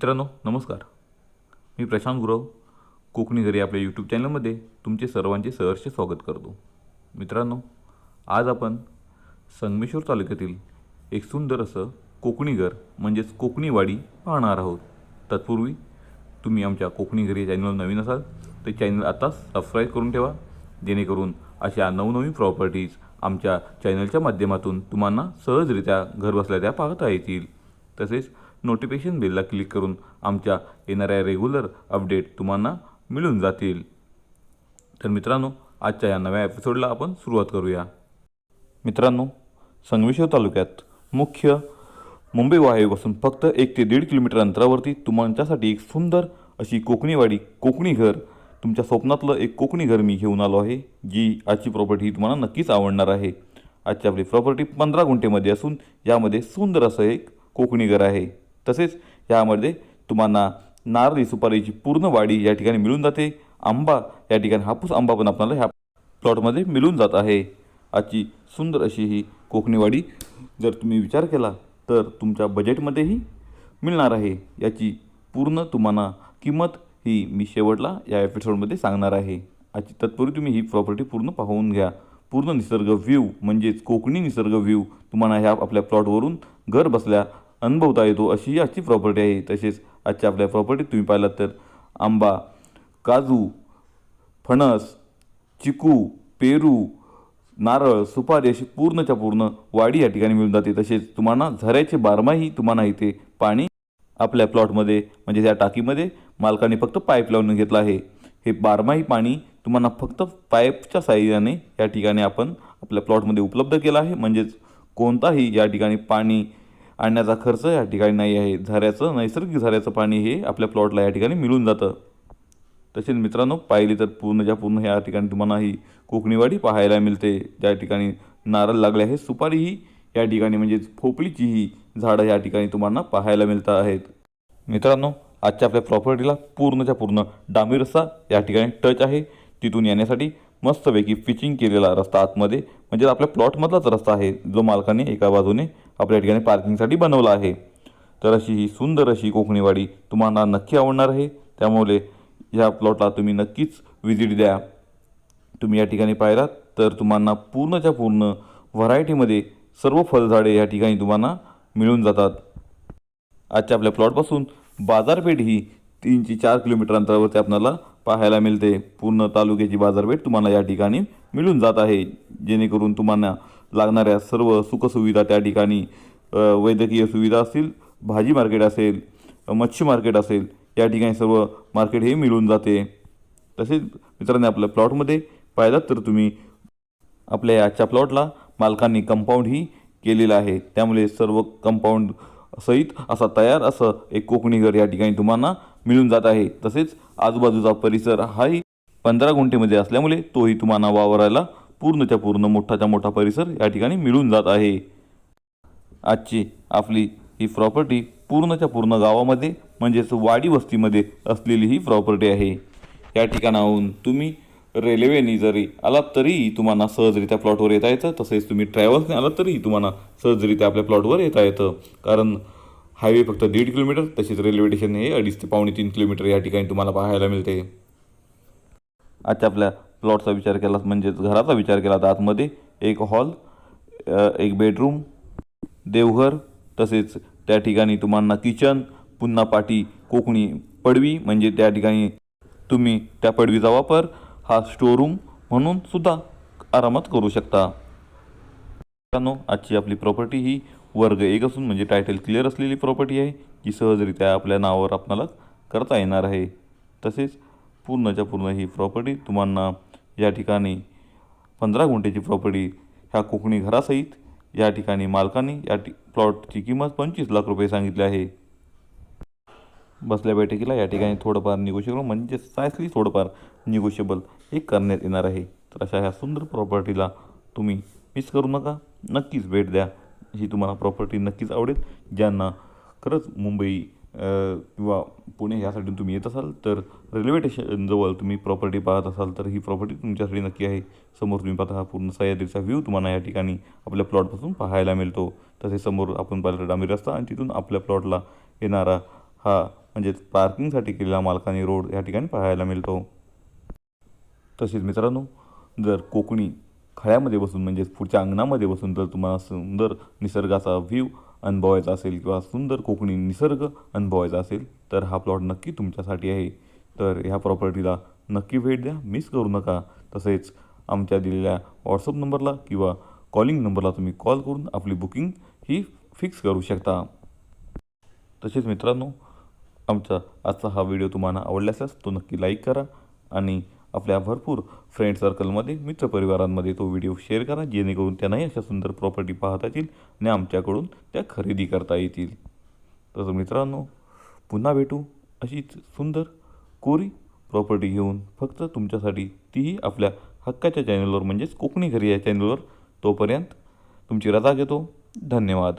मित्रांनो नमस्कार. मी प्रशांत गुरव कोकणी घरी आपल्या यूट्यूब चॅनलमध्ये तुमचे सर्वांचे सहर्ष स्वागत करतो. मित्रांनो आज आपण संगमेश्वर तालुक्यातील एक सुंदर असं कोकणी घर म्हणजेच कोकणी वाडी पाहणार आहोत. तत्पूर्वी तुम्ही आमच्या कोकणी घरी या चॅनलवर नवीन असाल तर चॅनल आताच सबस्क्राईब करून ठेवा. जेणेकरून अशा नवनवीन प्रॉपर्टीज आमच्या चॅनलच्या माध्यमातून तुम्हाला सहजरित्या घर बसल्या त्या पाहता येतील. तसेच नोटिफिकेशन बेलला क्लिक करून आमच्या येणाऱ्या रेग्युलर अपडेट तुम्हाला मिळून जातील. तर मित्रांनो आजच्या या नव्या एपिसोडला आपण सुरुवात करूया. मित्रांनो संगमेश्वर तालुक्यात मुख्य मुंबई वाहिनीपासून फक्त एक ते दीड किलोमीटर अंतरावरती तुमच्यासाठी एक सुंदर अशी कोकणीवाडी कोकणी घर तुमच्या स्वप्नातलं एक कोकणी घर मी घेऊन आलो आहे जी आजची प्रॉपर्टी ही तुम्हाला नक्कीच आवडणार आहे. आजची आपली प्रॉपर्टी पंधरा गुंठेमध्ये असून यामध्ये सुंदर असं एक कोकणी घर आहे. तसेच यामध्ये तुम्हाला नारळी सुपारीची पूर्ण वाडी या ठिकाणी मिळून जाते. आंबा या ठिकाणी हापूस आंबा पण आपल्याला ह्या प्लॉटमध्ये मिळून जात आहे. आजची सुंदर अशी ही कोकणीवाडी जर तुम्ही विचार केला तर तुमच्या बजेटमध्येही मिळणार आहे. याची पूर्ण तुम्हाला किंमत ही मी शेवटला या एपिसोडमध्ये सांगणार आहे. आजची तत्पूर्वी तुम्ही ही प्रॉपर्टी पूर्ण पाहून घ्या. पूर्ण निसर्ग व्ह्यू म्हणजेच कोकणी निसर्ग व्ह्यू तुम्हाला ह्या आपल्या प्लॉटवरून घर बसल्या अनुभवता येतो अशी याची आजची प्रॉपर्टी आहे. तसेच आजच्या आपल्या प्रॉपर्टीत तुम्ही पाहिलात तर आंबा काजू फणस चिकू पेरू नारळ सुपारी अशी पूर्णच्या पूर्ण वाडी या ठिकाणी मिळून जाते. तसेच तुम्हाला झऱ्याचे बारमाही तुम्हाला इथे पाणी आपल्या प्लॉटमध्ये म्हणजे त्या टाकीमध्ये मालकाने फक्त पाईप लावून घेतला आहे. हे बारमाही पाणी तुम्हाला फक्त पाईपच्या साहाय्याने या ठिकाणी आपण आपल्या प्लॉटमध्ये उपलब्ध केलं आहे. म्हणजेच कोणताही या ठिकाणी पाणी आणण्याचा खर्च या ठिकाणी नाही आहे. झऱ्याचं नैसर्गिक झऱ्याचं पाणी हे आपल्या प्लॉटला या ठिकाणी मिळून जातं. तसेच मित्रांनो पाहिली तर पूर्णच्या पूर्ण ह्या ठिकाणी तुम्हाला ही कोकणीवाडी पाहायला मिळते ज्या ठिकाणी नारळ लागले आहे सुपारी ही या ठिकाणी म्हणजेच भोपळीची ही झाडं या ठिकाणी तुम्हाला पाहायला मिळत आहेत. मित्रांनो आजच्या आपल्या प्रॉपर्टीला पूर्णच्या पूर्ण डांबरी रस्ता या ठिकाणी टच आहे. तिथून येण्यासाठी मस्तपैकी पिचिंग केलेला रस्ता आतमध्ये म्हणजे आपल्या प्लॉटमधलाच रस्ता आहे जो मालकाने एका बाजूने आपल्या ठिकाणी पार्किंगसाठी बनवला आहे. तर अशी ही सुंदर अशी कोकणीवाडी तुम्हाला नक्की आवडणार आहे. त्यामुळे या प्लॉटला तुम्ही नक्कीच व्हिजिट द्या. तुम्ही या ठिकाणी पाहिलात तर तुम्हाला पूर्णच्या पूर्ण व्हरायटीमध्ये सर्व फळझाडे या ठिकाणी तुम्हाला मिळून जातात. आजच्या आपल्या प्लॉटपासून बाजारपेठ ही तीन ते चार किलोमीटर अंतरावरती आपल्याला पाहायला मिळते. पूर्ण तालुक्याची बाजारपेठ तुम्हाला या ठिकाणी मिळून जात आहे. जेणेकरून तुम्हाला लागणाऱ्या सर्व सुखसुविधा त्या ठिकाणी वैद्यकीय सुविधा असतील भाजी मार्केट असेल मच्छी मार्केट असेल या ठिकाणी सर्व मार्केट हे मिळून जाते. तसेच मित्रांनो आपल्या प्लॉटमध्ये पाहिलात तर तुम्ही आपल्या याच्या प्लॉटला मालकांनी कंपाऊंड ही केलेलं आहे. त्यामुळे सर्व कंपाऊंड सहित असा तयार असं एक कोकणी घर या ठिकाणी तुम्हाला मिळून जात आहे. तसेच आजूबाजूचा परिसर हाही पंधरा गुंठेमध्ये असल्यामुळे तोही तुम्हाला वावरायला पूर्णच्या पूर्ण मोठाच्या मोठा परिसर या ठिकाणी मिळून जात आहे. आजची आपली ही प्रॉपर्टी पूर्णच्या पूर्ण गावामध्ये म्हणजेच वाडी वस्तीमध्ये असलेली ही प्रॉपर्टी आहे. या ठिकाणाहून तुम्ही रेल्वेने जरी आलात तरीही तुम्हाला सहजरित्या प्लॉटवर येता येतं. तसेच तुम्ही ट्रॅव्हल्सने आलात तरीही तुम्हाला सहजरित्या आपल्या प्लॉटवर येता येतं. कारण हायवे फक्त दीड किलोमीटर तसेच रेल्वे स्टेशन हे अडीच ते पावणे तीन किलोमीटर या ठिकाणी तुम्हाला पाहायला मिळते. आजच्या आपल्या प्लॉटचा विचार केला म्हणजेच घराचा विचार केला तर आतमध्ये एक हॉल एक बेडरूम देवघर तसेच त्या ठिकाणी तुम्हाला किचन पुन्हा पाठी कोकणी पडवी म्हणजे त्या ठिकाणी तुम्ही त्या पडवीचा वापर हा स्टोरूम म्हणून सुद्धा आरामात करू शकता. मित्रांनो आजची आपली प्रॉपर्टी ही वर्ग एक असून म्हणजे टायटल क्लिअर असलेली प्रॉपर्टी आहे जी सहजरित्या आपल्या नावावर आपणाला करता येणार आहे. तसेच पूर्णच्या पूर्ण ही प्रॉपर्टी तुम्हाला या ठिकाणी पंधरा गुंठ्याची प्रॉपर्टी ह्या कोकणी घरासहित या ठिकाणी मालकाने या ठि प्लॉटची किंमत पंचवीस लाख रुपये सांगितली आहे. बसल्या बैठकीला या ठिकाणी थोडंफार निगोशिएबल म्हणजे सायसली थोडंफार निगोशिएबल हे करण्यात येणार आहे. तर अशा ह्या सुंदर प्रॉपर्टीला तुम्ही मिस करू नका. नक्कीच भेट द्या. ही तुम्हाला प्रॉपर्टी नक्कीच आवडेल. ज्यांना खरंच मुंबई किंवा पुणे ह्यासाठी तुम्ही येत असाल तर रेल्वे स्टेशनजवळ तुम्ही प्रॉपर्टी पाहत असाल तर ही प्रॉपर्टी तुमच्यासाठी नक्की आहे. समोर तुम्ही पाहता हा पूर्ण सह्याद्रीचा व्ह्यू तुम्हाला या ठिकाणी आपल्या प्लॉटपासून पाहायला मिळतो. तसेच समोर आपण पाहिलं डांबरी रस्ता आणि तिथून आपल्या प्लॉटला येणारा हा म्हणजेच पार्किंगसाठी केलेला मालकानी रोड या ठिकाणी पाहायला मिळतो. तसेच मित्रांनो जर कोकणी खळ्यामध्ये बसून म्हणजेच पुढच्या अंगणामध्ये बसून जर तुम्हाला सुंदर निसर्गाचा व्ह्यू अनुभवायचा असेल किंवा सुंदर कोकणी निसर्ग अनुभवायचा असेल तर हा प्लॉट नक्की तुमच्यासाठी आहे. तर ह्या प्रॉपर्टीला नक्की भेट द्या. मिस करू नका. तसेच आमच्या दिलेल्या व्हॉट्सअप नंबरला किंवा कॉलिंग नंबरला तुम्ही कॉल करून आपली बुकिंग ही फिक्स करू शकता. तसेच मित्रांनो आमचा आजचा हा व्हिडिओ तुम्हाला आवडला असल्यास तो नक्की लाईक करा आणि आपल्या भरपूर फ्रेंड सर्कलमध्ये मित्रपरिवारांमध्ये तो व्हिडिओ शेअर करा जेणेकरून त्यांनाही अशा सुंदर प्रॉपर्टी पाहता येतील आणि आमच्याकडून त्या खरेदी करता येतील. तसं मित्रांनो पुन्हा भेटू अशीच सुंदर कोरी प्रॉपर्टी घेऊन. फक्त तुमच्यासाठी तीही आपल्या हक्काच्या चॅनलवर म्हणजेच कोकणी घरी या चॅनलवर तोपर्यंत तुमची रजा घेतो. धन्यवाद.